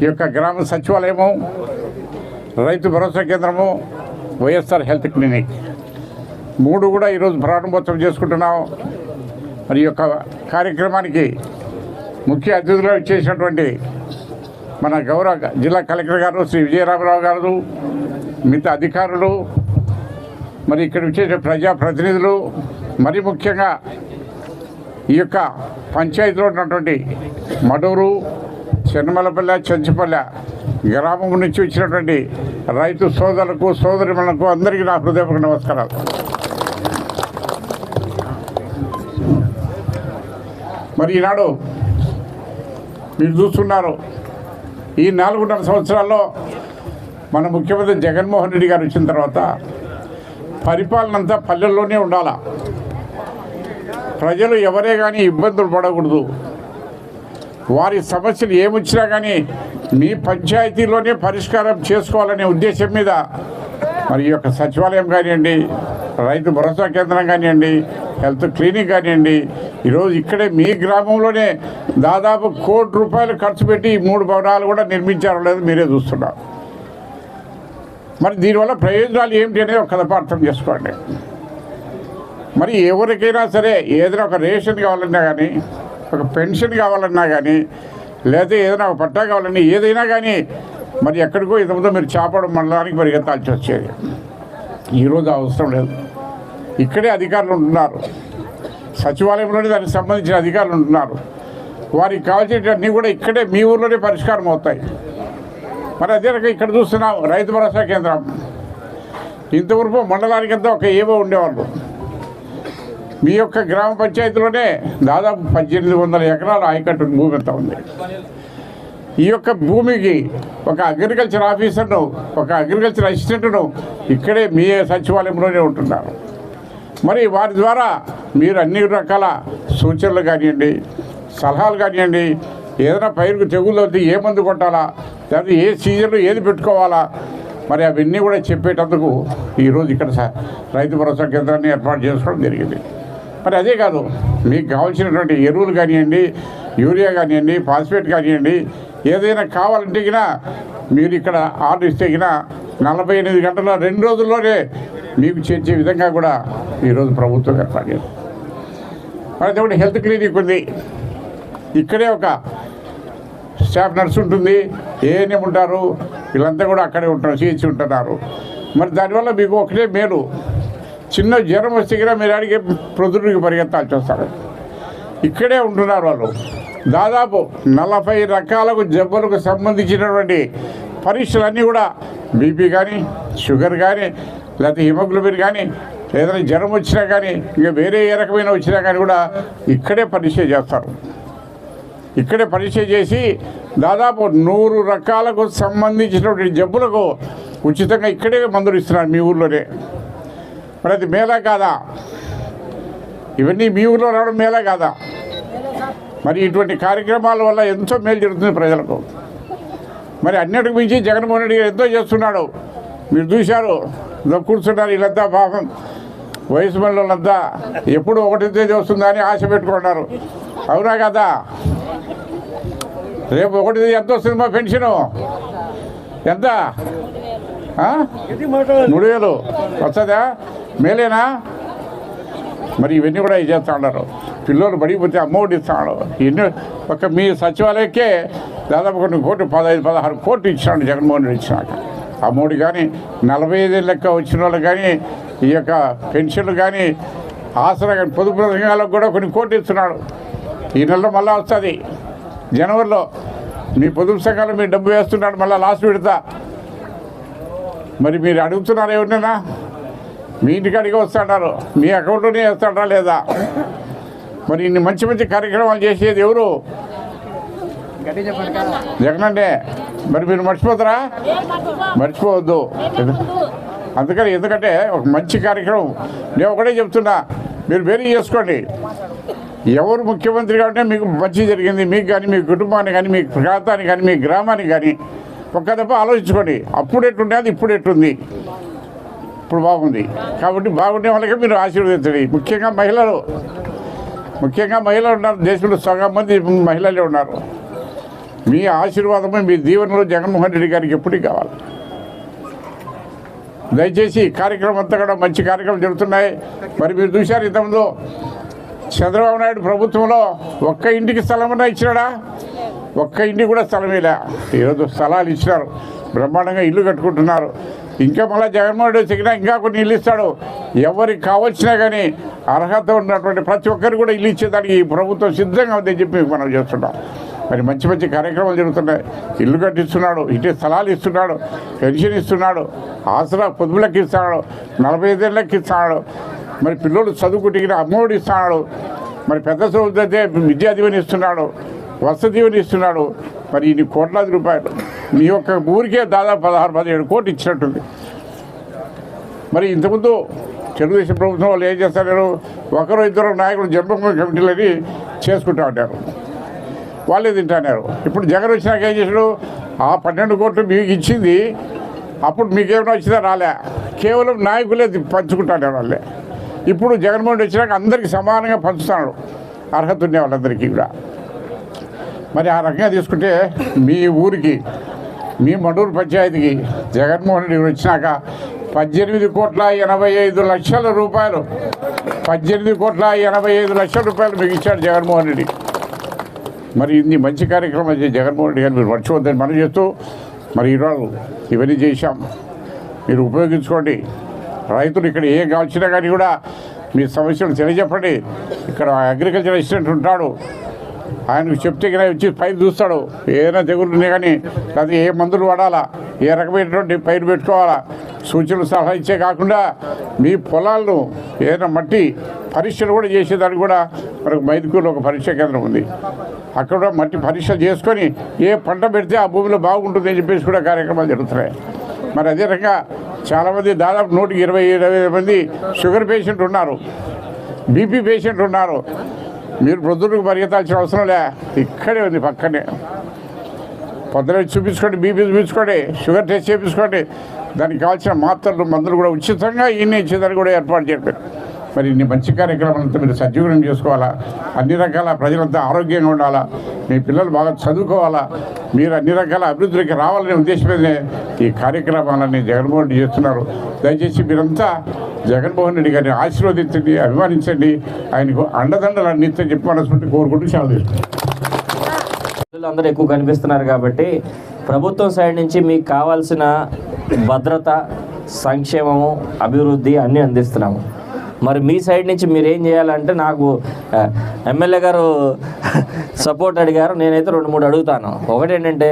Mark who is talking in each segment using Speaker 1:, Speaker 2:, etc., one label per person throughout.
Speaker 1: ఈ యొక్క గ్రామ సచివాలయము రైతు భరోసా కేంద్రము వైఎస్ఆర్ హెల్త్ క్లినిక్. మూడు కూడా ఈరోజు ప్రారంభోత్సవం చేసుకుంటున్నాం మరి యొక్క కార్యక్రమానికి ముఖ్య అతిథులుగా ఇచ్చేసినటువంటి మన గౌరవ జిల్లా కలెక్టర్ గారు శ్రీ విజయరామరావు గారు మిగతా అధికారులు మరి ఇక్కడ వచ్చేసిన ప్రజాప్రతినిధులు మరి ముఖ్యంగా ఈ యొక్క పంచాయతీలో ఉన్నటువంటి మడూరు చెన్నమలపల్లె చంచిపల్లె గ్రామం నుంచి వచ్చినటువంటి రైతు సోదరులకు సోదరిమలకు అందరికీ నా హృదయపూర్వక నమస్కారాలు. మరి ఈనాడు మీరు చూస్తున్నారు ఈ నాలుగున్నర సంవత్సరాల్లో మన ముఖ్యమంత్రి జగన్మోహన్ రెడ్డి గారు వచ్చిన తర్వాత పరిపాలన అంతా పల్లెల్లోనే ఉండాల? ప్రజలు ఎవరే కానీ ఇబ్బందులు పడకూడదు. వారి సమస్యలు ఏమొచ్చినా కానీ మీ పంచాయతీలోనే పరిష్కారం చేసుకోవాలనే ఉద్దేశం మీద మరి ఈ యొక్క సచివాలయం కానివ్వండి రైతు భరోసా కేంద్రం కానివ్వండి హెల్త్ క్లినిక్ కానివ్వండి ఈరోజు ఇక్కడే మీ గ్రామంలోనే దాదాపు కోటి రూపాయలు ఖర్చు పెట్టి ఈ మూడు భవనాలు కూడా నిర్మించారో లేదు మీరే చూస్తున్నారు. మరి దీనివల్ల ప్రయోజనాలు ఏమిటి అనేది ఒక కథ అర్థం చేసుకోండి. మరి ఎవరికైనా సరే ఏదైనా ఒక రేషన్ కావాలన్నా కానీ ఒక పెన్షన్ కావాలన్నా కానీ లేదా ఏదైనా ఒక పట్టా కావాలన్నా ఏదైనా కానీ మరి ఎక్కడికో ఇంతకుముందు మీరు చాపడం మండలానికి పరిగెత్తాల్సి వచ్చేది. ఈరోజు అవసరం లేదు. ఇక్కడే అధికారులు ఉంటున్నారు. సచివాలయంలోనే దానికి సంబంధించిన అధికారులు ఉంటున్నారు. వారికి కావాల్సినవన్నీ కూడా ఇక్కడే మీ ఊర్లోనే పరిష్కారం అవుతాయి. మరి అదే రకంగా ఇక్కడ చూస్తున్నాం రైతు భరోసా కేంద్రం. ఇంతవరకు మండలానికంతా ఒక ఏవో ఉండేవాళ్ళు. మీ యొక్క గ్రామ పంచాయతీలోనే దాదాపు పద్దెనిమిది వందల ఎకరాల ఆయకట్టు భూమి అంతా ఉంది. ఈ యొక్క భూమికి ఒక అగ్రికల్చర్ ఆఫీసర్ను ఒక అగ్రికల్చర్ అసిస్టెంట్ను ఇక్కడే మీ సచివాలయంలోనే ఉంటున్నారు. మరి వారి ద్వారా మీరు అన్ని రకాల సూచనలు కానివ్వండి సలహాలు కానివ్వండి ఏదైనా పైరుకు తెగులు వస్తే ఏ మందు కొట్టాలా లేదా ఏ సీజన్లో ఏది పెట్టుకోవాలా మరి అవన్నీ కూడా చెప్పేటందుకు ఈరోజు ఇక్కడ స- రైతు భరోసా కేంద్రాన్ని ఏర్పాటు చేసుకోవడం జరిగింది. మరి అదే కాదు మీకు కావాల్సినటువంటి ఎరువులు కానివ్వండి యూరియా కానివ్వండి ఫాస్ఫేట్ కానివ్వండి ఏదైనా కావాలంటే కినా మీరు ఇక్కడ ఆర్డర్ ఇస్తే కినా నలభై ఎనిమిది గంటల రెండు రోజుల్లోనే మీకు చేర్చే విధంగా కూడా ఈరోజు ప్రభుత్వం ఏర్పాటు చేస్తుంది మరి అదే హెల్త్ క్లినిక్ ఉంది. ఇక్కడే ఒక స్టాఫ్ నర్స్ ఉంటుంది. ఏఎన్ఎం ఉంటారు. వీళ్ళంతా కూడా అక్కడే ఉంటారు సిహెచ్ ఉంటున్నారు. మరి దానివల్ల మీకు ఒకటే మేలు. చిన్న జ్వరం వస్తే కూడా మీరు అడిగే ప్రొద్దుడికి పరిగెత్తాల్సి వస్తారు. ఇక్కడే ఉంటున్నారు వాళ్ళు. దాదాపు నలభై రకాలకు జబ్బులకు సంబంధించినటువంటి పరీక్షలన్నీ కూడా బీపీ కానీ షుగర్ కానీ లేకపోతే హిమోగ్లోబిన్ కానీ ఏదైనా జ్వరం వచ్చినా కానీ ఇంకా వేరే ఏ రకమైన వచ్చినా కానీ కూడా ఇక్కడే పరీక్ష చేస్తారు. ఇక్కడే పరీక్ష చేసి దాదాపు నూరు రకాలకు సంబంధించినటువంటి జబ్బులకు ఉచితంగా ఇక్కడే మందులు ఇస్తున్నారు మీ ఊర్లోనే. మరి అది మేలా కాదా ఇవన్నీ మీ ఊర్లో రావడం మేలా కాదా మరి ఇటువంటి కార్యక్రమాల వల్ల ఎంతో మేలు జరుగుతుంది ప్రజలకు. మరి అన్నిటికి మించి జగన్మోహన్ రెడ్డి గారు ఎంతో చేస్తున్నాడు. మీరు చూశారు కూర్చున్నారు వీళ్ళంతా పాపం. వయసు మళ్ళీ వాళ్ళంతా ఎప్పుడు ఒకటి తేదీ వస్తుందా అని ఆశ పెట్టుకుంటారు అవునా కదా? రేపు ఒకటి తేదీ ఎంత వస్తుంది మా పెన్షను? ఎంత? మూడు వేలు. వస్తుందా? మేలేనా? మరి ఇవన్నీ కూడా చేస్తూ ఉన్నారు. పిల్లలు పడిపోతే అమౌంట్ ఇస్తున్నాడు ఇన్ని ఒక మీ సచివాలయకే దాదాపు కొన్ని కోట్లు పదహైదు పదహారు కోట్లు ఇచ్చినాడు జగన్మోహన్ రెడ్డి ఇచ్చినాక అమౌంట్ కానీ నలభై ఐదు లెక్క వచ్చిన వాళ్ళు కానీ ఈ యొక్క పెన్షన్లు కానీ ఆసరా కానీ పొదుపు సంఘాలకు కూడా కొన్ని కోట్లు ఇస్తున్నాడు. ఈ నెలలో మళ్ళీ వస్తుంది. జనవరిలో మీ పొదుపు సంఘాలు మీరు డబ్బు వేస్తున్నాడు మళ్ళీ లాస్ట్ పెడతా మరి మీరు అడుగుతున్నారు ఎవరినైనా? మీ ఇంటికాడికి వస్తాడారు మీ అకౌంట్లోనే వేస్తాడా లేదా? మరి ఇన్ని మంచి మంచి కార్యక్రమాలు చేసేది ఎవరు? జగనండే మరి మీరు మర్చిపోతారా? మర్చిపోవద్దు. అందుకని ఎందుకంటే ఒక మంచి కార్యక్రమం. నేను ఒకటే చెప్తున్నా. మీరు వేరే చేసుకోండి. ఎవరు ముఖ్యమంత్రి కాబట్టి మీకు మంచి జరిగింది. మీకు కానీ మీ కుటుంబానికి కానీ మీ ప్రాంతానికి కానీ మీ గ్రామానికి కానీ ఒక్క దెబ్బ ఆలోచించుకోండి. అప్పుడు ఎట్లుండే అది ఇప్పుడు ఎట్లుంది ఇప్పుడు బాగుంది. కాబట్టి బాగుండే వాళ్ళకి మీరు ఆశీర్వదించండి. ముఖ్యంగా మహిళలు. ముఖ్యంగా మహిళలు ఉన్నారు. దేశంలో సగం మంది మహిళలే ఉన్నారు. మీ ఆశీర్వాదమే మీ దీవెనలో జగన్మోహన్ రెడ్డి గారికి ఎప్పటికీ కావాలి. దయచేసి ఈ కార్యక్రమం అంతా కూడా మంచి కార్యక్రమం జరుగుతున్నాయి. మరి మీరు చూశారు ఇంతకుముందు చంద్రబాబు నాయుడు ప్రభుత్వంలో ఒక్క ఇంటికి స్థలమన్నా ఇచ్చినాడా? ఒక్క ఇంటికి కూడా స్థలమేలే ఈరోజు స్థలాలు ఇచ్చినారు. బ్రహ్మాండంగా ఇల్లు కట్టుకుంటున్నారు. ఇంకా మళ్ళీ జగన్మోహన్ రెడ్డి వచ్చినా ఇంకా కొన్ని ఇల్లు ఇస్తాడు. ఎవరికి కావచ్చినా కానీ అర్హత ఉన్నటువంటి ప్రతి ఒక్కరు కూడా ఇల్లు ఇచ్చేదానికి ఈ ప్రభుత్వం సిద్ధంగా ఉందని చెప్పి మనం చేస్తున్నాం. మరి మంచి మంచి కార్యక్రమాలు జరుగుతున్నాయి. ఇల్లు కట్టిస్తున్నాడు ఇటు స్థలాలు ఇస్తున్నాడు పెన్షన్ ఇస్తున్నాడు ఆసరా పొదుపులకు ఇస్తున్నాడు నలభై ఐదేళ్ళకి ఇస్తున్నాడు. మరి పిల్లలు చదువుకుంటే అమ్మఒడి ఇస్తున్నాడు. మరి పెద్ద చదువుతుంటే అయితే విద్యా దీవెన ఇస్తున్నాడు వసతి దీవెన ఇస్తున్నాడు. మరి ఇన్ని కోట్లాది రూపాయలు మీ యొక్క ఊరికే దాదాపు పదహారు పదిహేడు కోట్లు ఇచ్చినట్టుంది. మరి ఇంతకుముందు తెలుగుదేశం ప్రభుత్వం వాళ్ళు ఏం చేస్తారు ఒకరు ఇద్దరు నాయకులు జన్మభూమి కమిటీలని చేసుకుంటా ఉంటారు. వాళ్ళే తింటున్నారు ఇప్పుడు జగన్ వచ్చినాక ఏం చేశాడు? ఆ పన్నెండు కోట్లు మీకు ఇచ్చింది అప్పుడు మీకేమైనా వచ్చిందా? రాలే. కేవలం నాయకులే పంచుకుంటాడు వాళ్ళే. ఇప్పుడు జగన్మోహన్ రెడ్డి వచ్చినాక అందరికీ సమానంగా పంచుతున్నాడు అర్హత ఉండే వాళ్ళందరికీ కూడా. మరి ఆ రకంగా తీసుకుంటే మీ ఊరికి మీ మండూరు పంచాయతీకి జగన్మోహన్ రెడ్డి వచ్చినాక పద్దెనిమిది కోట్ల ఎనభై ఐదు లక్షల రూపాయలు పద్దెనిమిది కోట్ల ఎనభై ఐదు లక్షల రూపాయలు మీకు ఇచ్చాడు జగన్మోహన్ రెడ్డి. మరి ఇన్ని మంచి కార్యక్రమం జగన్మోహన్ రెడ్డి గారు మీరు మర్చిపోద్దని మనం చేస్తూ మరి ఈరోజు ఇవన్నీ చేశాం. మీరు ఉపయోగించుకోండి. రైతులు ఇక్కడ ఏం కావచ్చినా కానీ కూడా మీ సమస్యలు తెలియజెప్పండి. ఇక్కడ అగ్రికల్చర్ అసిస్టెంట్ ఉంటాడు. ఆయనకు చెప్తే కదా వచ్చి పైరు చూస్తాడు. ఏదైనా తెగులు ఉన్నాయి కానీ అది ఏ మందులు వాడాలా? ఏ రకమైనటువంటి పైరు పెట్టుకోవాలా? సూచనలు సలహా ఇచ్చే కాకుండా మీ పొలాలను ఏదైనా మట్టి పరీక్షలు కూడా చేసేదానికి కూడా మనకు మైదుకూరులో ఒక పరీక్ష కేంద్రం ఉంది. అక్కడ కూడా మట్టి పరీక్షలు చేసుకొని ఏ పంట పెడితే ఆ భూమిలో బాగుంటుంది అని చెప్పేసి కూడా కార్యక్రమాలు జరుగుతున్నాయి. మరి అదే రకంగా చాలామంది దాదాపు నూటికి ఇరవై ఇరవై మంది షుగర్ పేషెంట్ ఉన్నారు. బీపీ పేషెంట్ ఉన్నారు. మీరు ప్రొద్దులకు పరిగెత్తాల్సిన అవసరం లే. ఇక్కడే ఉంది పక్కనే. పొద్దున చూపించుకోండి బీపీ చూపించుకోండి షుగర్ టెస్ట్ చేయించుకోండి దానికి కావాల్సిన మాత్రలు మందులు కూడా ఉచితంగా ఈయన ఇచ్చేదాన్ని కూడా ఏర్పాటు చేయడం మరి ఇన్ని మంచి కార్యక్రమాలంతా మీరు సజీవనం చేసుకోవాలా? అన్ని రకాల ప్రజలంతా ఆరోగ్యంగా ఉండాలా? మీ పిల్లలు బాగా చదువుకోవాలా? మీరు అన్ని రకాల అభివృద్ధికి రావాలనే ఉద్దేశమే ఈ కార్యక్రమాలన్నీ జగన్మోహన్ రెడ్డి చేస్తున్నారు. దయచేసి మీరంతా జగన్మోహన్ రెడ్డి గారిని ఆశీర్వదించండి అభిమానించండి. ఆయనకు అండదండలు అందించని చెప్పి మనస్ఫూర్తి కోరుకుంటూ సెలవు తీసుకుంటాం
Speaker 2: అందరూ ఎక్కువ కనిపిస్తున్నారు కాబట్టి ప్రభుత్వం సైడ్ నుంచి మీకు కావాల్సిన భద్రత సంక్షేమము అభివృద్ధి అన్నీ అందిస్తున్నాము. మరి మీ సైడ్ నుంచి మీరు ఏం చేయాలంటే నాకు ఎమ్మెల్యే గారు సపోర్ట్ అడిగారు నేనైతే రెండు మూడు అడుగుతాను. ఒకటి ఏంటంటే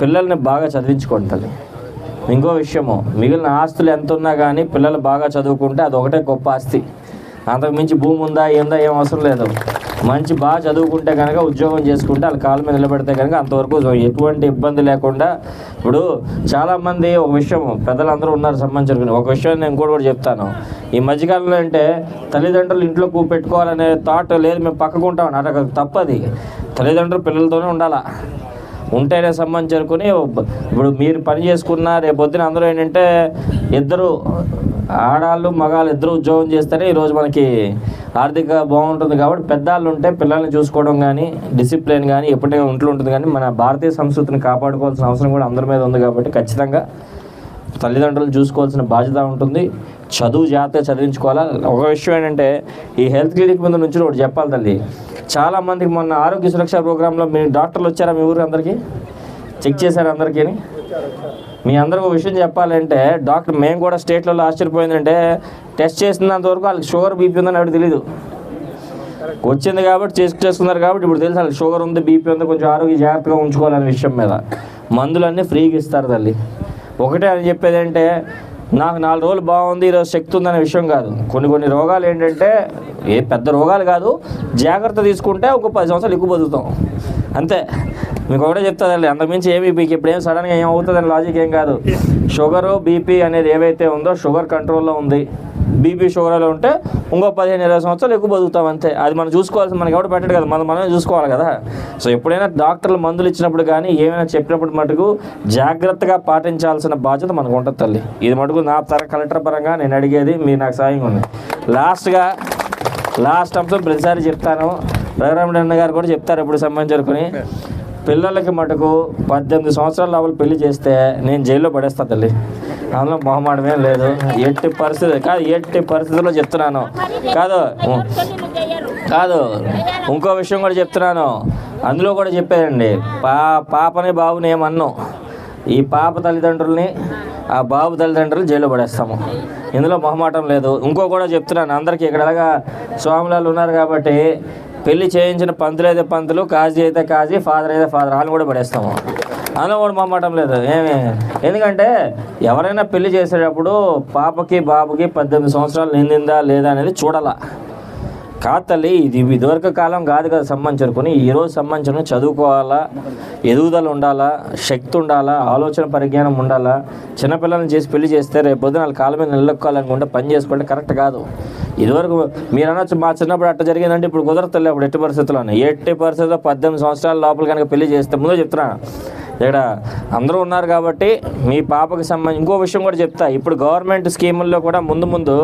Speaker 2: పిల్లల్ని బాగా చదివించుకోండి తల్లి. ఇంకో విషయము మిగిలిన ఆస్తులు ఎంత ఉన్నా కానీ పిల్లలు బాగా చదువుకుంటే అది ఒకటే గొప్ప ఆస్తి. అంతకు మించి భూమి ఉందా ఏందా ఏం అవసరం లేదు. మంచి బాగా చదువుకుంటే కనుక ఉద్యోగం చేసుకుంటే వాళ్ళ కాళ్ళ మీద నిలబడితే కనుక అంతవరకు ఎటువంటి ఇబ్బంది లేకుండా ఇప్పుడు చాలామంది ఒక విషయం పెద్దలందరూ ఉన్నారు సంబంధించిన ఒక విషయం నేను ఇంకోటి కూడా చెప్తాను. ఈ మధ్యకాలంలో అంటే తల్లిదండ్రులు ఇంట్లో పెట్టుకోవాలనే థాట్ లేదు మేము పక్కకుంటాం అట్లా తప్పది. తల్లిదండ్రులు పిల్లలతోనే ఉండాలా? ఉంటేనే సంబంధం చేరుకుని ఇప్పుడు మీరు పని చేసుకున్న రేపొద్దున అందరూ ఏంటంటే ఇద్దరు ఆడాళ్ళు మగాళ్ళు ఇద్దరు ఉద్యోగం చేస్తేనే ఈరోజు మనకి ఆర్థిక బాగుంటుంది కాబట్టి పెద్దవాళ్ళు ఉంటే పిల్లల్ని చూసుకోవడం కానీ డిసిప్లిన్ కానీ ఎప్పుడైనా ఇంట్లో ఉంటుంది కానీ మన భారతీయ సంస్కృతిని కాపాడుకోవాల్సిన అవసరం కూడా అందరి మీద ఉంది కాబట్టి ఖచ్చితంగా తల్లిదండ్రులు చూసుకోవాల్సిన బాధ్యత ఉంటుంది. చదువు జాగ్రత్తగా చదివించుకోవాలా? ఒక విషయం ఏంటంటే ఈ హెల్త్ క్లినిక్ ముందు నుంచి ఒకటి చెప్పాలి తల్లి. చాలా మందికి మొన్న ఆరోగ్య సురక్ష ప్రోగ్రాంలో మీ డాక్టర్లు వచ్చారా మీ ఊరు అందరికీ? చెక్ చేశారు అందరికీ మీ అందరికి ఒక విషయం చెప్పాలంటే డాక్టర్ మేము కూడా స్టేట్లలో ఆశ్చర్యపోయిందంటే టెస్ట్ చేసినంత వరకు వాళ్ళకి షుగర్ బీపీ ఉందని ఆవిడ తెలియదు వచ్చింది కాబట్టి చేసి చేసుకున్నారు కాబట్టి ఇప్పుడు తెలుసు వాళ్ళకి షుగర్ ఉంది బీపీ ఉంది కొంచెం ఆరోగ్య జాగ్రత్తగా ఉంచుకోవాలనే విషయం మీద. మందులన్నీ ఫ్రీగా ఇస్తారు తల్లి. ఒకటే అని చెప్పేది అంటే నాకు నాలుగు రోజులు బాగుంది ఈరోజు శక్తి ఉందనే విషయం కాదు. కొన్ని కొన్ని రోగాలు ఏంటంటే ఏ పెద్ద రోగాలు కాదు జాగ్రత్త తీసుకుంటే ఒక పది సంవత్సరాలు ఎక్కువ బతుకుతాం. అంతే. మీకు ఒకటే చెప్తాదండి అంతకుమించి ఏమి మీకు ఇప్పుడు ఏం సడన్గా ఏం అవుతుందని లాజిక్ ఏం కాదు. షుగరు బీపీ అనేది ఏవైతే ఉందో షుగర్ కంట్రోల్లో ఉంది. బీపీ షుగర్లో ఉంటే ఇంకో పదిహేను ఇరవై సంవత్సరాలు ఎక్కువ బతుకుతాం అంతే. అది మనం చూసుకోవాల్సి మనకి ఎవరు పెట్టడు కదా మనం మనమే చూసుకోవాలి కదా. సో ఎప్పుడైనా డాక్టర్లు మందులు ఇచ్చినప్పుడు కానీ ఏమైనా చెప్పినప్పుడు మటుకు జాగ్రత్తగా పాటించాల్సిన బాధ్యత మనకు ఉంటుంది తల్లి. ఇది మటుకు నా తర కలెక్టర్ పరంగా నేను అడిగేది మీరు నాకు సాయం ఉంది. లాస్ట్గా లాస్ట్ అంశం ప్రతిసారి చెప్తాను. రఘురామరెడ్డి గారు కూడా చెప్తారు ఎప్పుడు సంబంధించుకొని పిల్లలకి మటుకు పద్దెనిమిది సంవత్సరాల లోపల పెళ్ళి చేస్తే నేను జైల్లో పడేస్తా తల్లి. అందులో మొహమాటమేం లేదు. ఎట్టి పరిస్థితి కాదు ఎట్టి పరిస్థితుల్లో చెప్తున్నాను. కాదు కాదు ఇంకో విషయం కూడా చెప్తున్నాను. అందులో కూడా చెప్పారండి. పా పాపని బాబుని ఏమన్ను? ఈ పాప తల్లిదండ్రుల్ని ఆ బాబు తల్లిదండ్రులు జైల్లో పడేస్తాము. ఇందులో మొహమాటం లేదు. ఇంకో కూడా చెప్తున్నాను. అందరికీ ఇక్కడ ఎలాగా స్వాములాలు ఉన్నారు కాబట్టి పెళ్ళి చేయించిన పంతులు అయితే పంతులు కాజీ అయితే కాజీ ఫాదర్ అయితే ఫాదర్ వాళ్ళని కూడా పడేస్తాము. అందులో కూడా మొహమాటం లేదు. ఏమి? ఎందుకంటే ఎవరైనా పెళ్ళి చేసేటప్పుడు పాపకి బాబుకి పద్దెనిమిది సంవత్సరాలు నిందిందా లేదా అనేది చూడాలా. కాదు తల్లి ఇది ఇదివరకు కాలం కాదు కదా సంబంధించుకొని ఈరోజు సంబంధించిన చదువుకోవాలా? ఎదుగుదల ఉండాలా? శక్తి ఉండాలా? ఆలోచన పరిజ్ఞానం ఉండాలా? చిన్నపిల్లల్ని చేసి పెళ్ళి చేస్తే రేపు పొద్దున వాళ్ళ కాలం మీద నిలదొక్కాలనుకుంటే పని చేసుకుంటే కరెక్ట్ కాదు. ఇదివరకు మీరు అనొచ్చు మా చిన్నప్పుడు అట్ట జరిగిందంటే ఇప్పుడు కుదరతలే అప్పుడు ఎట్టి పరిస్థితుల్లోనే. ఎట్టి పరిస్థితుల్లో పద్దెనిమిది సంవత్సరాల లోపల కనుక పెళ్ళి చేస్తే ముందే చెప్తున్నా. ఇక్కడ అందరూ ఉన్నారు కాబట్టి మీ పాపకి సంబంధించి ఇంకో విషయం కూడా చెప్తా. ఇప్పుడు గవర్నమెంట్ స్కీముల్లో కూడా ముందు ముందు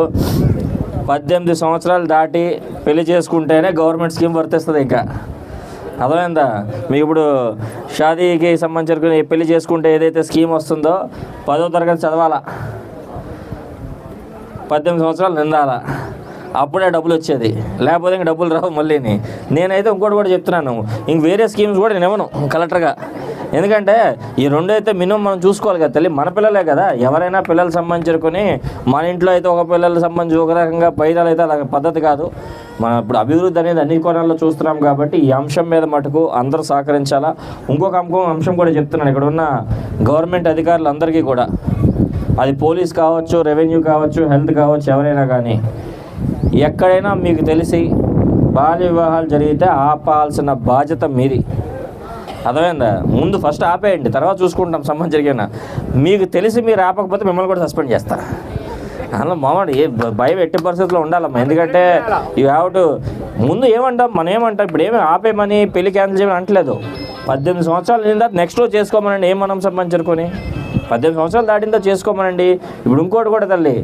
Speaker 2: పద్దెనిమిది సంవత్సరాలు దాటి పెళ్ళి చేసుకుంటేనే గవర్నమెంట్ స్కీమ్ వర్తిస్తుంది ఇంకా. అర్థమైందా? మీకు ఇప్పుడు షాదీకి సంబంధించిన పెళ్ళి చేసుకుంటే ఏదైతే స్కీమ్ వస్తుందో పదో తరగతి చదవాలా? పద్దెనిమిది సంవత్సరాలు నిందాలా అప్పుడే డబ్బులు వచ్చేది. లేకపోతే ఇంక డబ్బులు రావు మళ్ళీని. నేనైతే ఇంకోటి కూడా చెప్తున్నాను. ఇంక వేరే స్కీమ్స్ కూడా నేను ఇవ్వను కలెక్టర్గా. ఎందుకంటే ఈ రెండు అయితే మినిమం మనం చూసుకోవాలి కదా తల్లి. మన పిల్లలే కదా. ఎవరైనా పిల్లలు సంబంధించుకొని మన ఇంట్లో అయితే ఒక పిల్లలకు సంబంధించి ఒక రకంగా పైదాలు అయితే అలా పద్ధతి కాదు. మనం ఇప్పుడు అభివృద్ధి అనేది అన్ని కోణాల్లో చూస్తున్నాం కాబట్టి ఈ అంశం మీద మటుకు అందరూ సహకరించాలా? ఇంకొక అంకం అంశం కూడా చెప్తున్నాను. ఇక్కడ ఉన్న గవర్నమెంట్ అధికారులందరికీ కూడా. అది పోలీస్ కావచ్చు రెవెన్యూ కావచ్చు హెల్త్ కావచ్చు ఎవరైనా కానీ. ఎక్కడైనా మీకు తెలిసి బాల్య వివాహాలు జరిగితే ఆపాల్సిన బాధ్యత మీది. అర్థమైందా? ముందు ఫస్ట్ ఆపేయండి తర్వాత చూసుకుంటాం సంబంధం జరిగిన? మీకు తెలిసి మీరు ఆపకపోతే మిమ్మల్ని కూడా సస్పెండ్ చేస్తారు? అందులో మామూలు ఏ భయం ఎట్టి పరిస్థితుల్లో ఉండాలమ్మా. ఎందుకంటే యూ హ్యావ్ టు ముందు ఏమంటాం మనం ఏమంటాం ఇప్పుడు ఏమి ఆపేయమని పెళ్ళి క్యాన్సిల్ చేయమని అంటలేదు. పద్దెనిమిది సంవత్సరాలు నిందా నెక్స్ట్ రోజు చేసుకోమనండి ఏం మనం సంబంధించుకొని పద్దెనిమిది సంవత్సరాలు దాటిందో చేసుకోమనండి. ఇప్పుడు ఇంకోటి కూడా తల్లి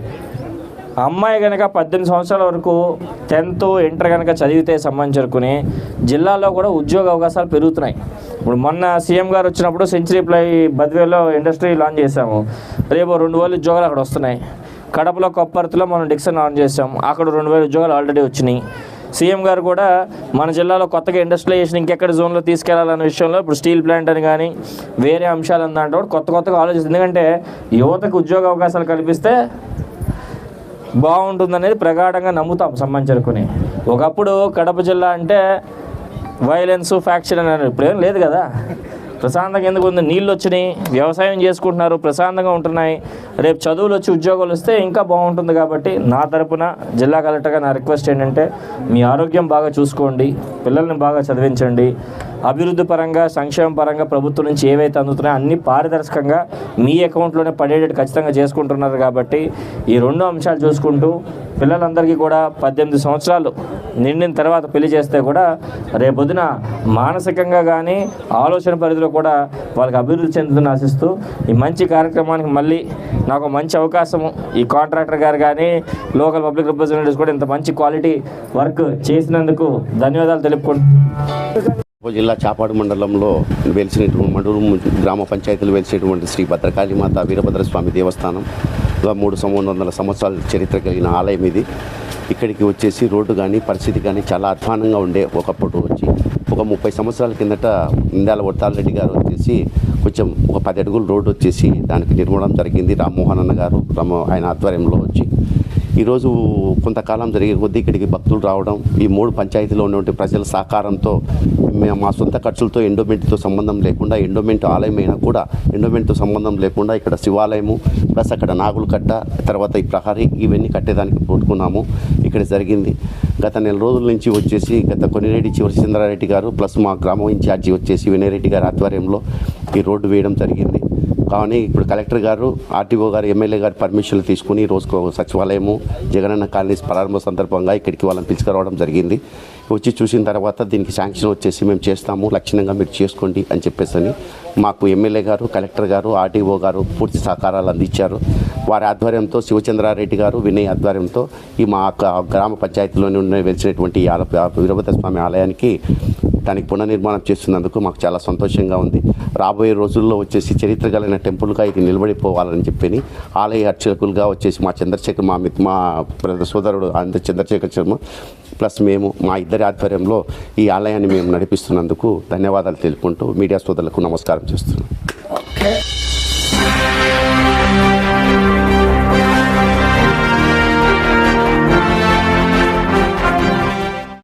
Speaker 2: అమ్మాయి కనుక పద్దెనిమిది సంవత్సరాల వరకు టెన్త్ ఇంటర్ కనుక చదివితే సంబంధించుకుని జిల్లాలో కూడా ఉద్యోగ అవకాశాలు పెరుగుతున్నాయి. ఇప్పుడు మొన్న సీఎం గారు వచ్చినప్పుడు సెంచరీ ప్లై బద్వేలో ఇండస్ట్రీ లాంచ్ చేశాము. రేపు రెండు వేలు ఉద్యోగాలు అక్కడ వస్తున్నాయి. కడపలో కొప్పర్తిలో మనం డిక్సన్ లాంచ్ చేసాం అక్కడ రెండు వేల ఉద్యోగాలు ఆల్రెడీ వచ్చినాయి. సీఎం గారు కూడా మన జిల్లాలో కొత్తగా ఇండస్ట్రియలైజేషన్ ఇంకెక్కడ జోన్లో తీసుకెళ్ళాలన్న విషయంలో ఇప్పుడు స్టీల్ ప్లాంట్ అని కానీ వేరే అంశాలు దాంట్లో కూడా కొత్త కొత్తగా ఆలోచిస్తుంది. ఎందుకంటే యువతకు ఉద్యోగ అవకాశాలు కల్పిస్తే బాగుంటుందనేది ప్రగాఢంగా నమ్ముతాం సంబంధించుకుని ఒకప్పుడు కడప జిల్లా అంటే వైలెన్స్ ఫ్యాక్షన్ అని ఇప్పుడు ఏం లేదు కదా. ప్రశాంతంగా ఎందుకు ఉంది? నీళ్ళు వచ్చినాయి వ్యవసాయం చేసుకుంటున్నారు ప్రశాంతంగా ఉంటున్నాయి. రేపు చదువులు వచ్చి ఉద్యోగాలు వస్తే ఇంకా బాగుంటుంది కాబట్టి నా తరపున జిల్లా కలెక్టర్గా నా రిక్వెస్ట్ ఏంటంటే మీ ఆరోగ్యం బాగా చూసుకోండి పిల్లల్ని బాగా చదివించండి అభివృద్ధి పరంగా సంక్షేమ పరంగా ప్రభుత్వం నుంచి ఏవైతే అందుతున్నాయో అన్ని పారదర్శకంగా మీ అకౌంట్లోనే పడేటట్టు ఖచ్చితంగా చేసుకుంటున్నారు కాబట్టి ఈ రెండు అంశాలు చూసుకుంటూ పిల్లలందరికీ కూడా పద్దెనిమిది సంవత్సరాలు నిండిన తర్వాత పెళ్ళి చేస్తే కూడా రేపొద్దున మానసికంగా కానీ ఆలోచన పరిధిలో కూడా వాళ్ళకి అభివృద్ధి చెందుతుందని ఆశిస్తూ ఈ మంచి కార్యక్రమానికి మళ్ళీ నాకు మంచి అవకాశము ఈ కాంట్రాక్టర్ గారు కానీ లోకల్ పబ్లిక్ రిప్రజెంటేటివ్స్ కూడా ఇంత మంచి క్వాలిటీ వర్క్ చేసినందుకు ధన్యవాదాలు
Speaker 3: తెలుపుకుంటున్నాను. జిల్లా చాపాడు మండలంలో వెలిసినటువంటి మండలం గ్రామ పంచాయతీలు వెలిసినటువంటి శ్రీ భద్రకాళిమాత వీరభద్రస్వామి దేవస్థానం. ఇలా మూడు మూడు వందల సంవత్సరాల చరిత్ర కలిగిన ఆలయం ఇది. ఇక్కడికి వచ్చేసి రోడ్డు కానీ పరిస్థితి కానీ చాలా అధ్వానంగా ఉండే ఒకప్పుడు వచ్చి ఒక ముప్పై సంవత్సరాల కిందట ఇందాల వడతాలరెడ్డి గారు వచ్చేసి కొంచెం ఒక పది అడుగులు రోడ్డు వచ్చేసి దానికి నిర్మాణం జరిగింది. రామ్మోహన్ అన్న గారు రామ ఆయన ఆధ్వర్యంలో వచ్చి ఈరోజు కొంతకాలం జరిగే కొద్దీ ఇక్కడికి భక్తులు రావడం ఈ మూడు పంచాయతీలో ఉన్నటువంటి ప్రజల సహకారంతో మేము మా సొంత ఖర్చులతో ఎండోమెంట్తో సంబంధం లేకుండా ఎండోమెంట్ ఆలయం అయినా కూడా ఎండోమెంట్తో సంబంధం లేకుండా ఇక్కడ శివాలయము ప్లస్ అక్కడ నాగులు కట్ట తర్వాత ఈ ప్రహరీ ఇవన్నీ కట్టేదానికి పెట్టుకున్నాము ఇక్కడ జరిగింది. గత నెల రోజుల నుంచి వచ్చేసి గత కొనిరెడ్డి చివరి చంద్రారెడ్డి గారు ప్లస్ మా గ్రామం ఇన్ఛార్జి వచ్చేసి వినయరెడ్డి గారి ఆధ్వర్యంలో ఈ రోడ్డు వేయడం జరిగింది. కానీ ఇప్పుడు కలెక్టర్ గారు ఆర్టీఓ గారు ఎమ్మెల్యే గారు పర్మిషన్లు తీసుకుని రోజుకు సచివాలయము జగనన్న కాలనీస్ ప్రారంభ సందర్భంగా ఇక్కడికి వాళ్ళని పిలుచుకురావడం జరిగింది. వచ్చి చూసిన తర్వాత దీనికి శాంక్షన్ వచ్చేసి మేము చేస్తాము లక్షణంగా మీరు చేసుకోండి అని చెప్పేసి అని మాకు ఎమ్మెల్యే గారు కలెక్టర్ గారు ఆర్టీఓ గారు పూర్తి సహకారాలు అందించారు. వారి ఆధ్వర్యంతో శివచంద్రారెడ్డి గారు వినయ్ ఆధ్వర్యంతో ఈ మా గ్రామ పంచాయతీలోని ఉన్న వెలిసినటువంటి ఈ ఆల వీరభద్ర స్వామి ఆలయానికి దానికి పునర్నిర్మాణం చేస్తున్నందుకు మాకు చాలా సంతోషంగా ఉంది. రాబోయే రోజుల్లో వచ్చేసి చరిత్ర కలిగిన టెంపుల్గా ఇది నిలబడిపోవాలని చెప్పి ఆలయ అర్చకులుగా వచ్చేసి మా చంద్రశేఖర్ మా మిత్ మా సోదరుడు అంద చంద్రశేఖర్ శర్మ ప్లస్ మేము మా ఇద్దరి ఆధ్వర్యంలో ఈ ఆలయాన్ని మేము నడిపిస్తున్నందుకు ధన్యవాదాలు తెలుపుకుంటూ మీడియా సోదరులకు నమస్కారం చేస్తున్నాం.